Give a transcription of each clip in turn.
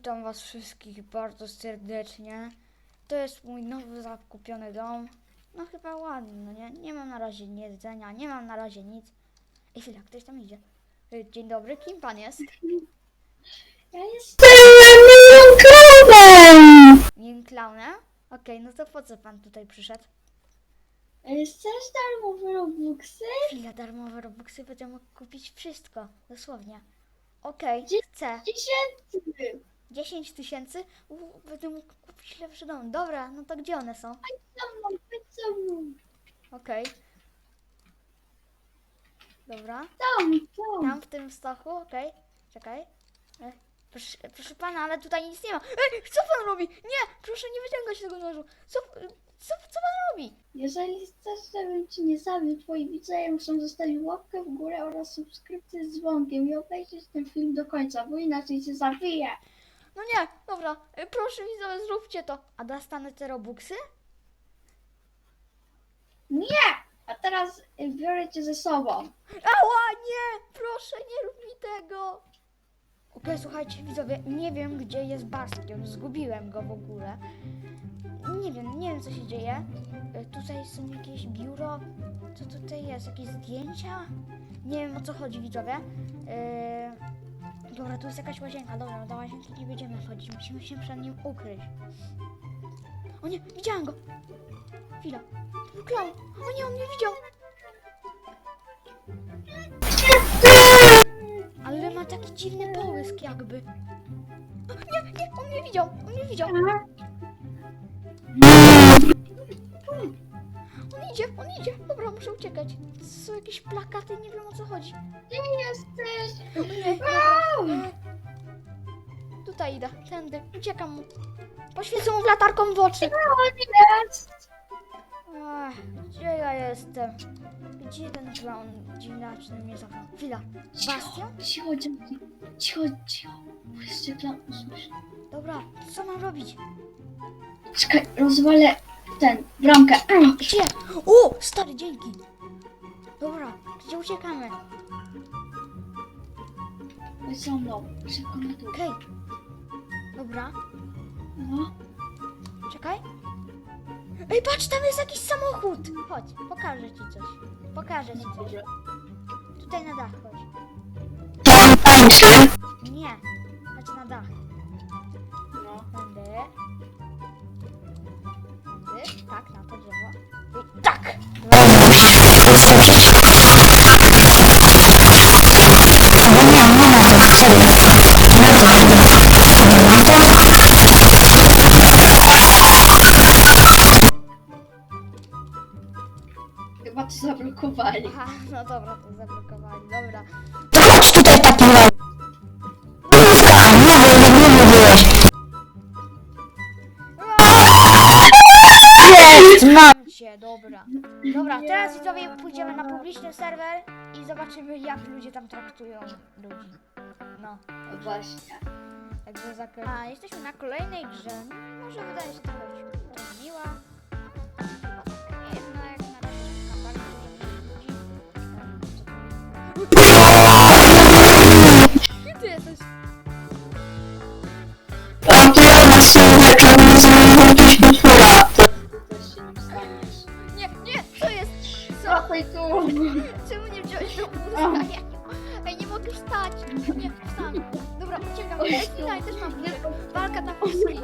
Witam was wszystkich bardzo serdecznie. To jest mój nowy zakupiony dom. No chyba ładny, no nie? Nie mam na razie jedzenia, nie mam na razie nic. Ej, chwila, ktoś tam idzie. Y, Dzień dobry, kim pan jest? Ja jestem moją krową! Nim klaunem? Okej, no to po co pan tutaj przyszedł? Chcesz darmowe robuxy? Chwila, darmowe robuxy, będę mógł kupić wszystko, dosłownie. Okej, Dzie- chcę. Dziesięcy! 10 tysięcy? Będę mógł kupić lepszy dom. Dobra, no to gdzie one są? Za mną, chodź za mną. Okej. Dobra. Tam, tam. Tam w tym stochu, okej. Czekaj. E, Proszę, proszę pana, ale tutaj nic nie ma. Ej, co pan robi? Nie, proszę nie wyciągać tego nożu. Co, co, co pan robi? Jeżeli chcesz, żebym ci nie zabił, twoi widzowie muszą zostawić łapkę w górę oraz subskrypcję z dzwonkiem i obejrzeć ten film do końca, bo inaczej cię zabiję. No nie, dobra, e, proszę widzowie, zróbcie to. A dostanę te robuxy? Nie! A teraz y, biorę cię ze sobą. Ała, nie, proszę, nie rób mi tego. Okej, słuchajcie, widzowie, nie wiem, gdzie jest Bastion. Zgubiłem go w ogóle. Nie wiem, nie wiem, co się dzieje. E, Tutaj są jakieś biuro. Co tutaj jest? Jakieś zdjęcia? Nie wiem, o co chodzi, widzowie. E, Dobra, tu jest jakaś łazienka. Dobra, do łazienki nie będziemy wchodzić. Musimy się przed nim ukryć. O nie, widziałem go. Chwila. To był klaun. O nie, on mnie widział. Ale ma taki dziwny połysk jakby. O, nie, nie, on mnie widział, on mnie widział. Idzie, on idzie. Dobra, muszę uciekać. Są jakieś plakaty, nie wiem o co chodzi. Gdzie jesteś? O nie, Au! e, Tutaj idę, tędy, uciekam mu. Poświecę mu latarką w oczy. Ach, gdzie ja jestem? Gdzie ten clown dziwaczny mnie zabrał? Chwila, Bastion? Cicho, dzięki. Cicho, cicho. Bo jeszcze plan usłyszę. Dobra, co mam robić? Czekaj, rozwalę ten, bramkę. Gdzie? O, stary, dzięki. Dobra, gdzie uciekamy? Chodź za mną, szybko na dół. Okej. Dobra, No. czekaj. Ej, patrz, tam jest jakiś samochód. Chodź, pokażę ci coś. Pokażę ci coś. Tutaj na dach chodź. Tam tańczy. Nie, chodź na dach. No. Tędy. Tak, na to drzewo. I tak! Chyba to zablokowali. Aha, no dobra, to zablokowali, dobra. Chodź tutaj takim razie. Mam. Cię, dobra. Dobra, teraz widzowie pójdziemy na publiczny serwer i zobaczymy jak ludzie tam traktują ludzi. No, Właśnie. za A, jesteśmy na kolejnej grze. Może wydaje się trochę trochę miła. Dobra, uciekam. Ej, chwila, ja też mam wózek. Walka na wózki.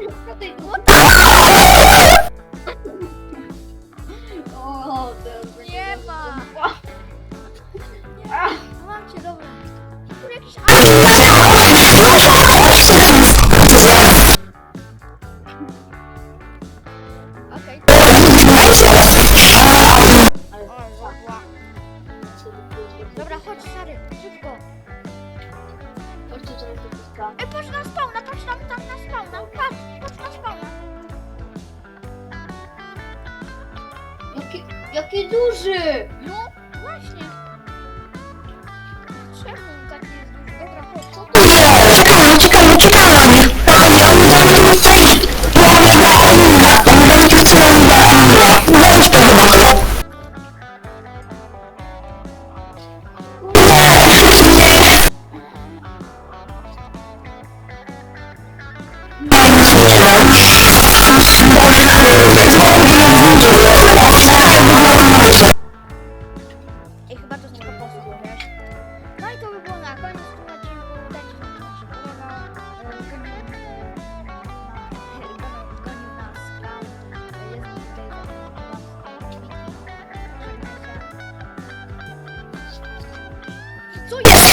Jaki, duży! No, Co jest?